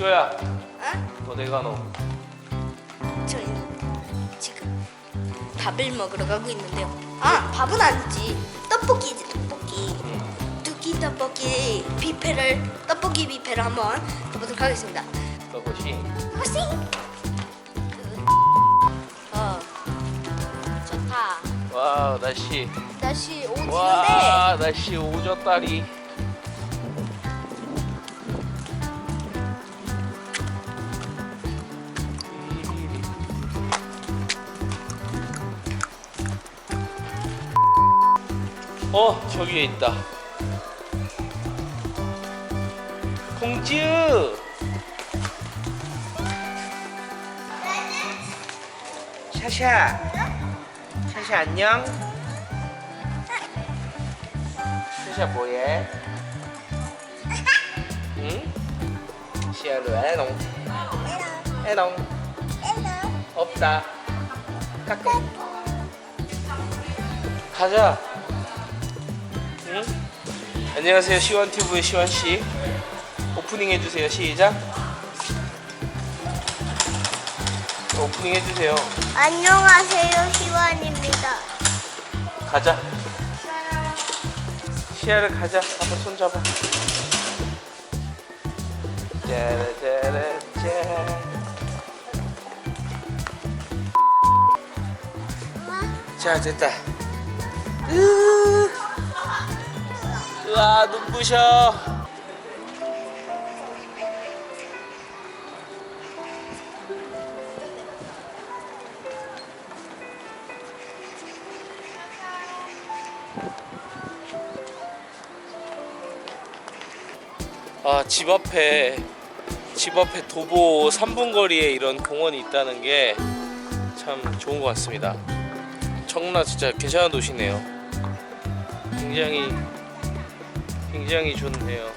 시호야 어? 너 내가 너 저희는 지금 밥을 먹으러 가고 있는데요. 아, 밥은 아니지. 떡볶이지, 떡볶이. 두끼 떡볶이 뷔페를 떡볶이 뷔페를 한번 가보도록 하겠습니다. 너것이 허시. 어, 좋다. 와 날씨 날씨 오지는데 와 날씨 오졌다리 어 저기에 있다. 공주 샤샤. 샤샤 안녕. 샤샤 뭐해? 응? 시아루 에롱. 에롱. 없다. 까꿍 가자 응? 안녕하세요. 시원튜브의 시원씨. 오프닝 해주세요. 시작. 오프닝 해주세요. 안녕하세요, 시원입니다. 가자. 시야를 가자. 한번 손잡아. 짜라짜라짜 자 됐다. 으 으아 눈부셔 아, 집 앞에 집 앞에 도보 3분 거리에 이런 공원이 있다는 게 참 좋은 것 같습니다. 청라 진짜 괜찮은 도시네요. 굉장히 굉장히 좋네요.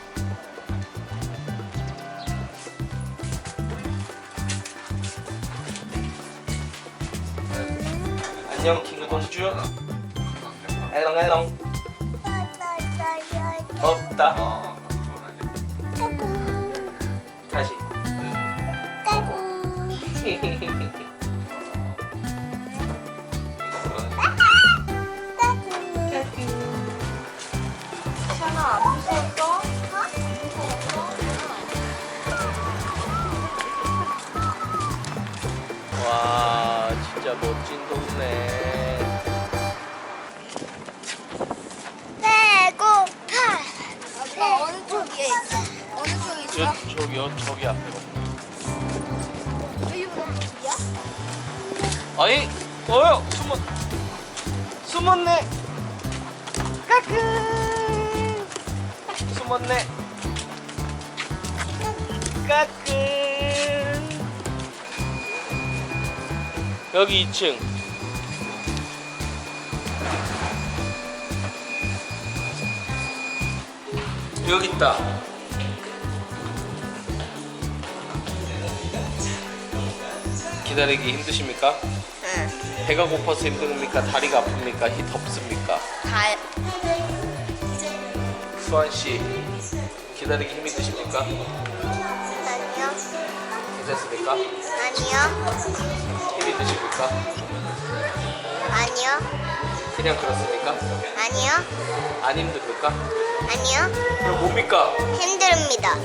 안녕 킹동주. 알롱알롱. 없다. 진짜 멋진 동네 배고파. 아빠 어느 쪽에 있어? 어느 쪽에 저? 저기요 저기 앞에 여기보다? 아니 어여 숨었 숨었네 까꿍. 숨었네 까꿍 여기 2층 여기 있다 기다리기 힘드십니까? 응. 배가 고파서 힘듭니까? 다리가 아픕니까? 히 덥습니까? 다. 수환 씨 기다리기 힘이 드십니까? 괜찮습니까? 아니요. 힘이 드십니까? 아니요. 그냥 그렇습니까? 아니요. 안 힘듭니까? 아니요. 그럼 뭡니까? 힘듭니다.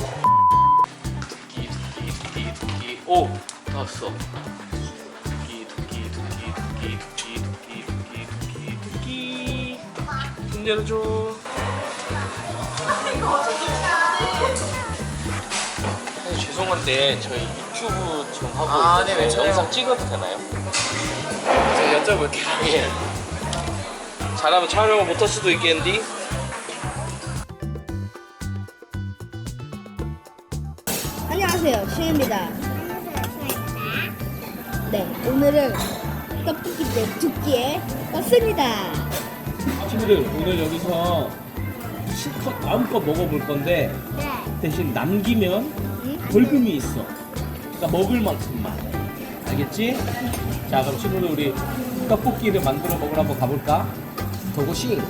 두끼 두끼 두끼 두끼 오 나왔어 두끼 두끼 두끼 두끼 두끼 두끼 두끼 두끼 두끼 문 열어줘 사실 죄송한데 저희 유튜브 지금 하고 아, 있는데 네, 괜찮아요. 영상 찍어도 되나요? 제가 여쭤볼게요. 예. 잘하면 촬영을 못할 수도 있겠는데 안녕하세요, 시입니다. 네, 오늘은 떡볶이 내 두끼에 떴습니다. 친구들 오늘 여기서 실컷 마음껏 먹어볼 건데 대신 남기면 벌금이 있어. 그러니까 먹을 만큼만. 알겠지? 자 그럼 친구들 우리 떡볶이를 만들어 먹으러 한번 가볼까? 고고싱.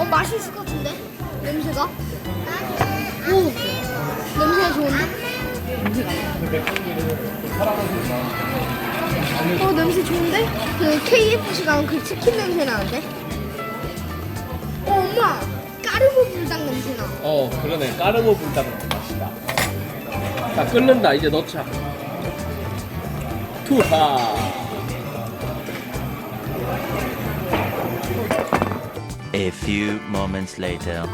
어 맛있을 것 같은데? 냄새가? 오! 냄새가 좋은데? 어 냄새 좋은데? 그 KFC 가면 그 치킨 냄새 나는데? 어 엄마! 까르보 불닭 냄새 나. 어 그러네. 까르보 불닭은 맛있다. 자 끓는다. 이제 넣자. 투하 A few moments later.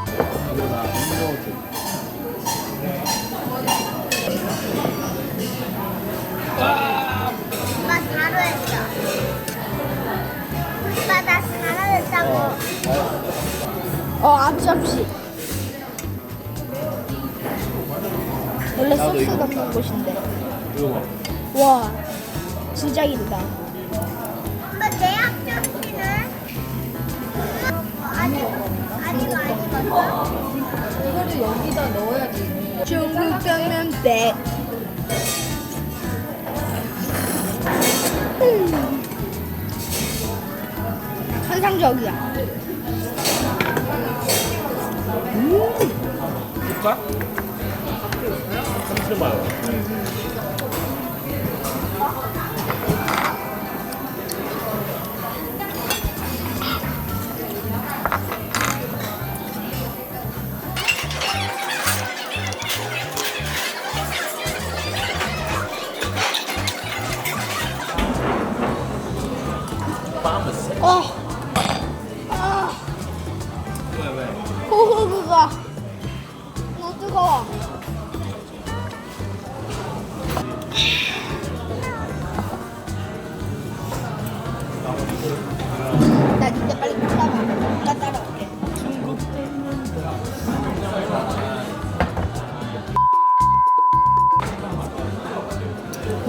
오빠 잘했어. 오빠 나 잘했다고. 어 앞접시 원래 나도 소스 넣는 곳인데 이거 봐 와 진짜 길다 아직 안 익었어. 중국 백 음. 환상적이야 줄까? 잠시만 호흡가 너무 뜨거워. 나 진짜 빨리 따라와. 나 따라올게.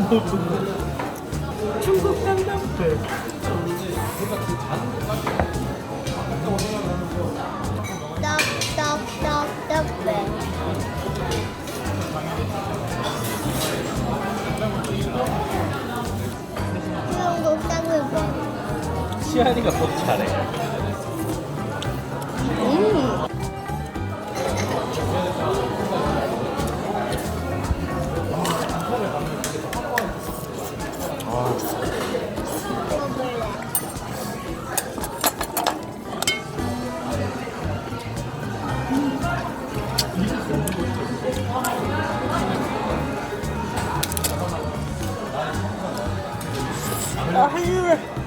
떡떡떡떡 시안이가 더 잘해 음. 아, 한 입에.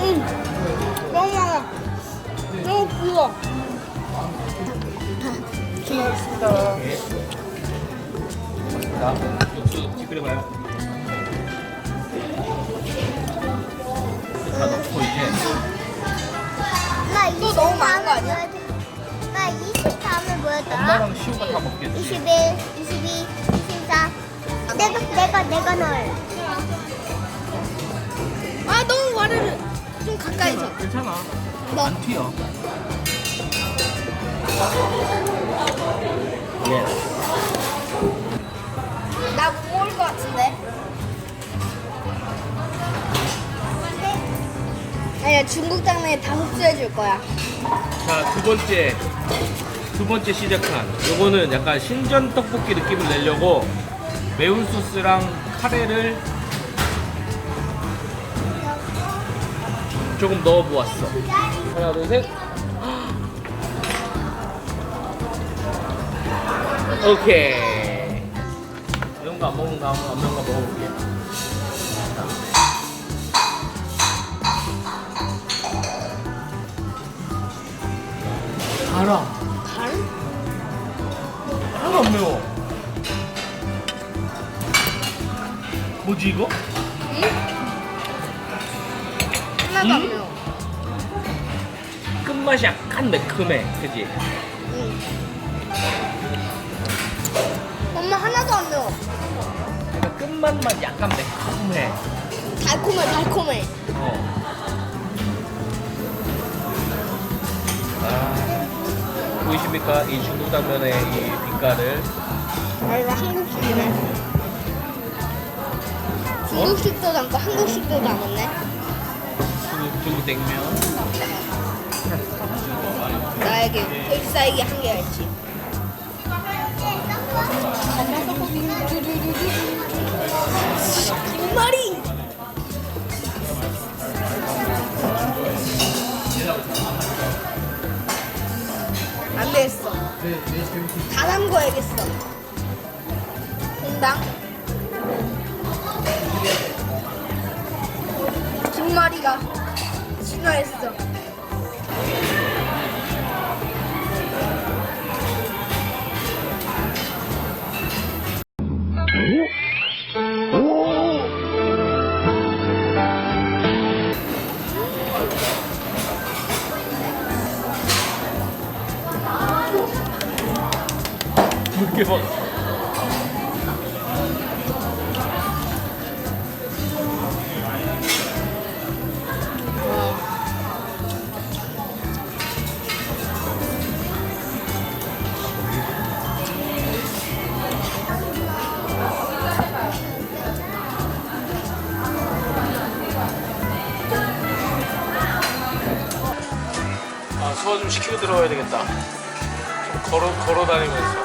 음, 너무 많아. 너무 부어. 자 육수 찌그려봐요 다 넣고 이제 나또 너무 많은 거 아니야? 나 20 다음에 뭐였더라? 엄마랑 시우가 다 먹겠지 21, 22, 24. 내가 내가 내가 넣을. 아, 너무 와르르. 좀 가까이 서. 괜찮아 너. 안 튀어 예 나못 먹을 것 같은데. 아니야, 중국 당면에 다 흡수해 줄 거야. 자, 두 번째. 두 번째 시작한. 요거는 약간 신전 떡볶이 느낌을 내려고 매운 소스랑 카레를 조금 넣어 보았어. 하나, 둘, 셋. 오케이. 이런 거 안 먹는 거 한번 안 먹는 거 먹어볼게. 달아. 달? 하나도 안 매워. 뭐지 이거? 하나도 안 음? 매워. 끝맛이 약간 매콤해, 그지? 응. 엄마 하나도 안 매워. 그러니까 끝맛만 약간 매콤해. 달콤해, 달콤해. 어. 아, 보이십니까? 이 중국 당면의 이 빛깔을. 아, 이거 한국식이네. 중국식도 담고 한국식도 담았네. 그러니까 중국 냉면. 나에게 헬사에게 한개 알지. 김말이. 안 되겠어. 다 담궈야겠어. 홍당. 김말이가 신화했어. 이렇게 막. 소화 좀 시키고 들어가야 되겠다. 좀 걸어 걸어 다니면서.